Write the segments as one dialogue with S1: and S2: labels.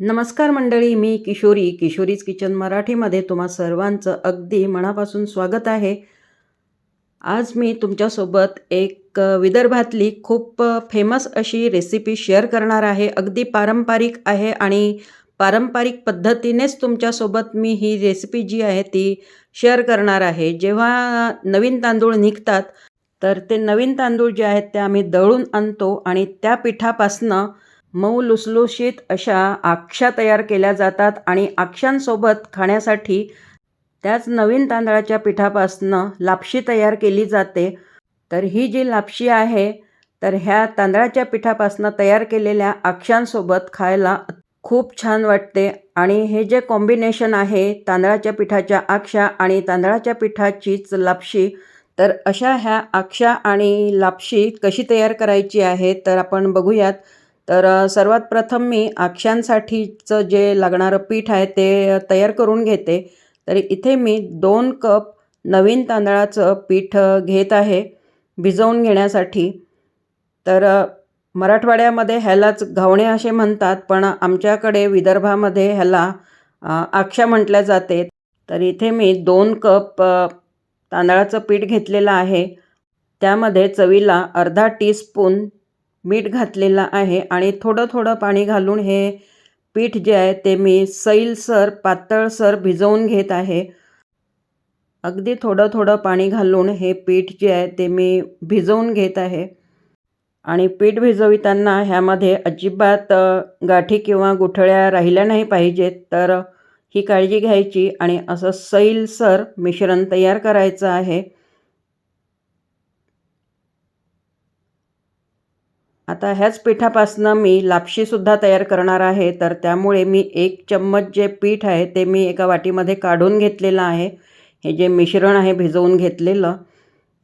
S1: नमस्कार मंडळी मी किशोरी किशोरीज किचन मराठीमध्ये तुम्हा सर्वांचं अगदी मनापासून स्वागत आहे. आज मी तुमच्यासोबत एक विदर्भातली खूप फेमस अशी रेसिपी शेअर करणार आहे. अगदी पारंपरिक आहे आणि पारंपरिक पद्धतीनेच तुमच्यासोबत मी ही रेसिपी जी आहे ती शेअर करणार आहे. जेव्हा नवीन तांदूळ निघतात तर ते नवीन तांदूळ जे आहेत ते आम्ही दळून आणतो आणि त्या पिठापासनं मऊ लुसलुशीत अशा आक्षा तयार केल्या जातात आणि आक्षांसोबत खाण्यासाठी त्याच नवीन तांदळाच्या पिठापासनं लापशी तयार केली जाते. तर ही जी लापशी आहे तर ह्या तांदळाच्या पिठापासनं तयार केलेल्या आक्षांसोबत खायला खूप छान वाटते. आणि हे जे कॉम्बिनेशन आहे तांदळाच्या पिठाच्या आक्षा आणि तांदळाच्या पिठाचीच लापशी तर अशा ह्या आक्षा आणि लापशी कशी तयार करायची आहे तर आपण बघूयात. तर सर्वात प्रथम मी आक्षांसाठीचं जे लागणारं पीठ आहे ते तयार करून घेते. तर इथे मी दोन कप नवीन तांदळाचं पीठ घेत आहे भिजवून घेण्यासाठी. तर मराठवाड्यामध्ये ह्यालाच घावणे असे म्हणतात पण आमच्याकडे विदर्भामध्ये ह्याला अ, आक्षा म्हटल्या जाते. तर इथे मी दोन कप तांदळाचं पीठ घेतलेलं आहे. त्यामध्ये चवीला अर्धा टीस्पून मीठ घातलेलं आहे आणि थोडं थोडं पाणी घालून हे पीठ जे आहे ते मी सैलसर पातळसर भिजवून घेत आहे. अगदी थोडं थोडं पाणी घालून हे पीठ जे आहे ते मी भिजवून घेत आहे. आणि पीठ भिजविताना ह्यामध्ये अजिबात गाठी किंवा गुठळ्या राहिल्या नाही पाहिजेत. तर ही काळजी घ्यायची आणि असं सैलसर मिश्रण तयार करायचं आहे. आता ह्याच पिठापासनं मी लापशीसुद्धा तयार करणार आहे. तर त्यामुळे मी एक चम्मच जे पीठ आहे ते मी एका वाटीमध्ये काढून घेतलेलं आहे. हे जे मिश्रण आहे भिजवून घेतलेलं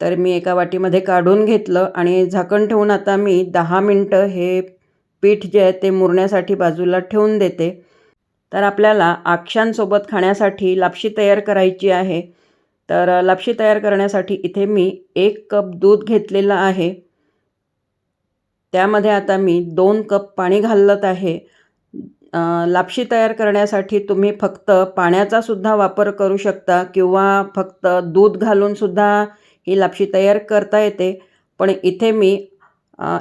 S1: तर मी एका वाटीमध्ये काढून घेतलं आणि झाकण ठेवून आता मी दहा मिनटं हे पीठ जे आहे ते मुरण्यासाठी बाजूला ठेवून देते. तर आपल्याला आक्षांसोबत खाण्यासाठी लापशी तयार करायची आहे. तर लापशी तयार करण्यासाठी इथे मी एक कप दूध घेतलेलं आहे. त्यामध्ये आता मी दोन कप पाणी घालत आहे. लापशी तयार करण्यासाठी तुम्ही फक्त पाण्याचासुद्धा वापर करू शकता किंवा फक्त दूध घालूनसुद्धा ही लापशी तयार करता येते. पण इथे मी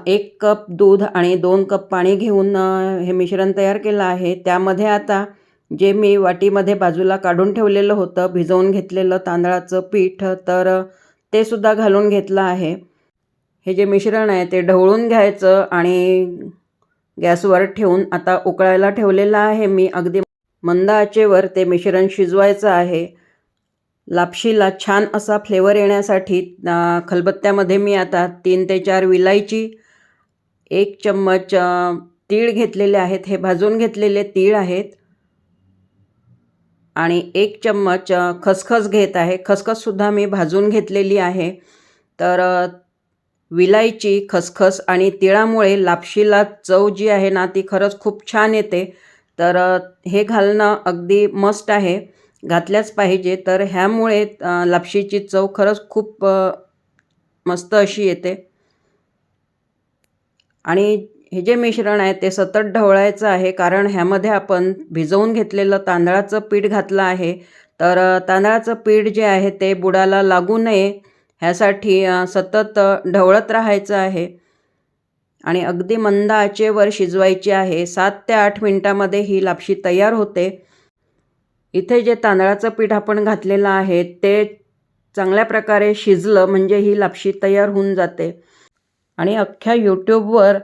S1: एक कप दूध आणि दोन कप पाणी घेऊन हे मिश्रण तयार केलं आहे. त्यामध्ये आता जे मी वाटीमध्ये बाजूला काढून ठेवलेलं होतं भिजवून घेतलेलं तांदळाचं पीठ तर ते सुद्धा घालून घेतलं आहे. हे जे मिश्रण आहे ते ढवळून घ्यायचं आणि गॅसवर ठेवून आता उकळायला ठेवलेलं आहे. मी अगदी मंद आचेवर ते मिश्रण शिजवायचं आहे. लापशीला छान असा फ्लेवर येण्यासाठी खलबत्त्यामध्ये मी आता तीन ते चार विलायची एक चम्मच तीळ घेतलेले आहेत. हे भाजून घेतलेले तीळ आहेत. आणि एक चम्मच खसखस घेत आहे. खसखससुद्धा मी भाजून घेतलेली आहे. तर विलायची खसखस आणि तिळामुळे लापशीला चव जी आहे ना ती खरंच खूप छान येते. तर हे घालणं अगदी मस्ट आहे. घातल्याच पाहिजे. तर ह्यामुळे लापशीची चव खरंच खूप मस्त अशी येते. आणि हे जे मिश्रण आहे ते सतत ढवळायचं आहे. कारण ह्यामध्ये आपण भिजवून घेतलेलं तांदळाचं पीठ घातलं आहे. तर तांदळाचं पीठ जे आहे ते बुडाला लागू नये. ह्यासाठी सतत ढवळत राहायचं आहे. आणि अगदी मंद आचेवर शिजवायची आहे. सात ते आठ मिनटामध्ये ही लापशी तयार होते. इथे जे तांदळाचं पीठ आपण घातलेलं आहे ते चांगल्या प्रकारे शिजलं म्हणजे ही लापशी तयार होऊन जाते. आणि अख्ख्या यूट्यूबवर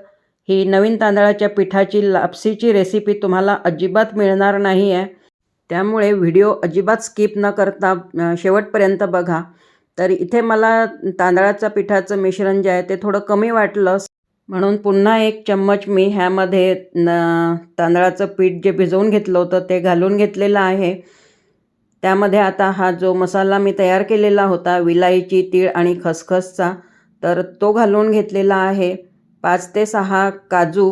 S1: ही नवीन तांदळाच्या पिठाची लापसीची रेसिपी तुम्हाला अजिबात मिळणार नाही आहे त्यामुळे व्हिडिओ अजिबात स्किप न करता शेवटपर्यंत बघा. तर इथे मला तांदळाचं पिठाचं मिश्रण जे आहे ते थोडं कमी वाटलं. म्हणून पुन्हा एक चम्मच मी ह्यामध्ये न तांदळाचं पीठ जे भिजवून घेतलं होतं ते घालून घेतलेलं आहे. त्यामध्ये आता हा जो मसाला मी तयार केलेला होता विलायची तीळ आणि खसखसचा तर तो घालून घेतलेला आहे. पाच ते सहा काजू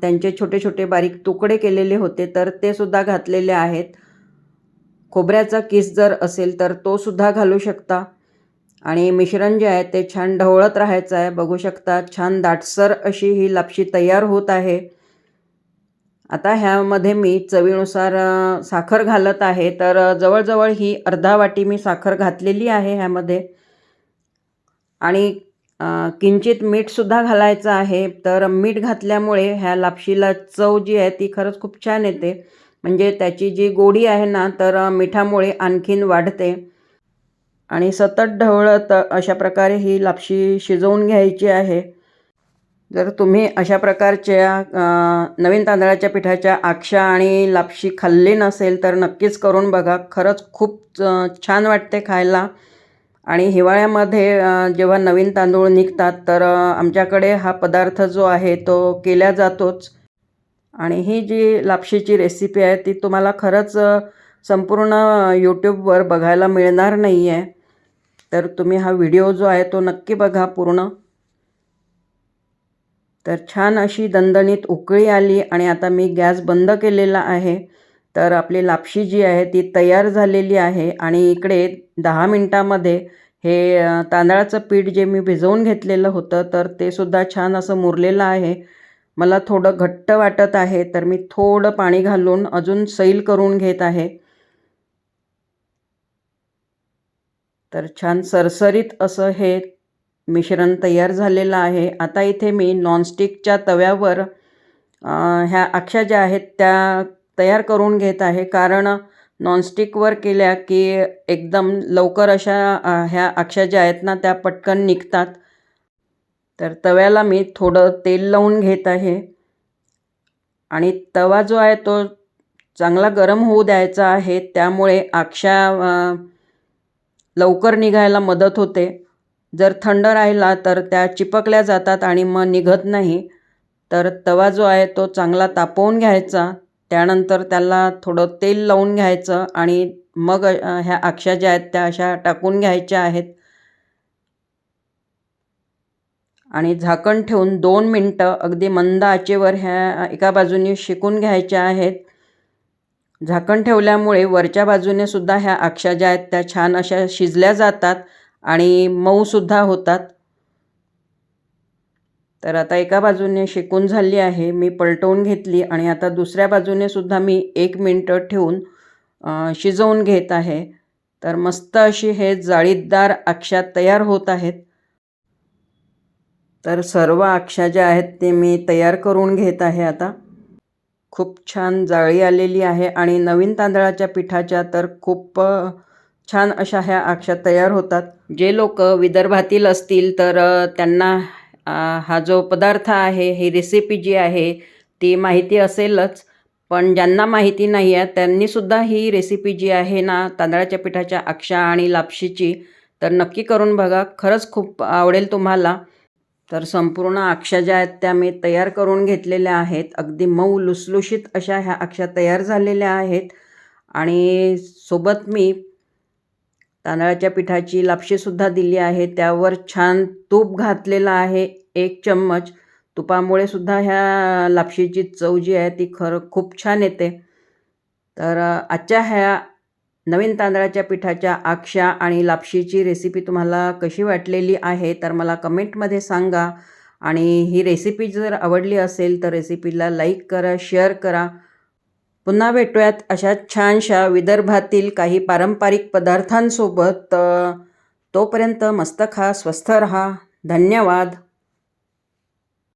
S1: त्यांचे छोटे छोटे बारीक तुकडे केलेले होते तर ते सुद्धा घातलेले आहेत. खोबऱ्याचा किस जर असेल तर तो सुद्धा घालू शकता. आणि मिश्रण जे आहे ते छान ढवळत राहायचं आहे. बघू शकता छान दाटसर अशी ही लापशी तयार होत आहे. आता ह्यामध्ये मी चवीनुसार साखर घालत आहे. तर जवळजवळ ही अर्धा वाटी मी साखर घातलेली आहे ह्यामध्ये. आणि किंचित मीठसुद्धा घालायचं आहे. तर मीठ घातल्यामुळे ह्या लापशीला चव जी आहे ती खरंच खूप छान येते. म्हणजे त्याची जी गोडी आहे ना तर मिठामुळे आणखीन वाढते. आणि सतत ढवळत अशा प्रकारे ही लापशी शिजवून घ्यायची आहे. जर तुम्ही अशा प्रकारच्या नवीन तांदळाच्या पिठाच्या आक्षा आणि लापशी खाल्ली नसेल तर नक्कीच करून बघा. खरंच खूप छान वाटते खायला. आणि हिवाळ्यामध्ये जेव्हा नवीन तांदूळ निघतात तर आमच्याकडे हा पदार्थ जो आहे तो केला जातोच. आणि ही जी लापशीची रेसिपी आहे ती तुम्हाला खरंच संपूर्ण यूट्यूबवर बघायला मिळणार नाही आहे तर तुम्ही हा व्हिडिओ जो आहे तो नक्की बघा पूर्ण. तर छान अशी दणदणीत उकळी आली आणि आता मी गॅस बंद केलेला आहे. तर आपली लापशी जी आहे ती तयार झालेली आहे आणि इकडे दहा मिनटामध्ये हे तांदळाचं पीठ जे मी भिजवून घेतलेलं होतं तर ते सुद्धा छान असं मुरलेलं आहे. मला थोडं घट्ट वाटत आहे तर मी थोडं पाणी घालून अजून सैल करून घेत आहे. तर छान सरसरीत असं हे मिश्रण तयार झालेलं आहे. आता इथे मी नॉनस्टिकच्या तव्यावर ह्या अक्षा ज्या आहेत त्या तयार करून घेत आहे. कारण नॉनस्टिकवर केल्या की एकदम लवकर अशा ह्या अक्षा ज्या आहेत ना त्या पटकन निघतात. तर तव्याला मी थोडं तेल लावून घेत आहे. आणि तवा जो आहे तो चांगला गरम होऊ द्यायचा आहे. त्यामुळे अक्षा लवकर निघायला मदत होते. जर थंड राहिला तर त्या चिपकल्या जातात आणि मग निघत नाही. तर तवा जो आहे तो चांगला तापवून घ्यायचा. त्यानंतर त्याला थोडं तेल लावून घ्यायचं आणि मग ह्या अक्षा ज्या आहेत त्या अशा टाकून घ्यायच्या आहेत. आणि झाकण ठेवून दोन मिनटं अगदी मंद आचेवर ह्या एका बाजूने शिकून घ्यायच्या आहेत. झाकण ठेवल्यामुळे वरच्या बाजूने सुद्धा ह्या अक्षा ज्या आहेत त्या छान अशा शिजल्या जातात आणि मऊसुद्धा होतात. तर आता एका बाजूने शिकून झाली आहे मी पलटवून घेतली आणि आता दुसऱ्या बाजूने सुद्धा मी एक मिनटं ठेवून शिजवून घेत आहे. तर मस्त अशी हे जाळीदार अक्षा तयार होत आहेत. तर सर्व अक्षा ज्या आहेत ते मी तयार करून घेत आहे आता. खूप छान जाळी आलेली आहे आणि नवीन तांदळाच्या पिठाच्या तर खूप छान अशा ह्या अक्षा तयार होतात. जे लोक विदर्भातील असतील तर त्यांना हा जो पदार्थ आहे ही रेसिपी जी आहे ती माहिती असेलच. पण ज्यांना माहिती नाही आहे त्यांनीसुद्धा ही रेसिपी जी आहे ना तांदळाच्या पिठाच्या अक्षा आणि लापशीची तर नक्की करून बघा. खरंच खूप आवडेल तुम्हाला. तर संपूर्ण अक्षा ज्या आहेत त्या मी तयार करून घेतलेल्या आहेत. अगदी मऊ लुसलुशीत अशा ह्या अक्षा तयार झालेल्या आहेत. आणि सोबत मी तांदळाच्या पिठाची लापशीसुद्धा दिली आहे. त्यावर छान तूप घातलेलं आहे. एक चम्मच. तुपामुळे सुद्धा ह्या लापशीची चव जी आहे ती खरं खूप छान येते. तर आजच्या ह्या नवीन तांदळाच्या पिठाच्या आक्षा आणि लापशीची रेसिपी तुम्हाला कशी वाटलेली आहे तर मला कमेंटमध्ये सांगा. आणि ही रेसिपी जर आवडली असेल तर रेसिपीला लाईक करा शेअर करा. पुन्हा भेटूयात अशा छानशा विदर्भातील काही पारंपरिक पदार्थांसोबत. तोपर्यंत मस्त खा स्वस्थ रहा. धन्यवाद.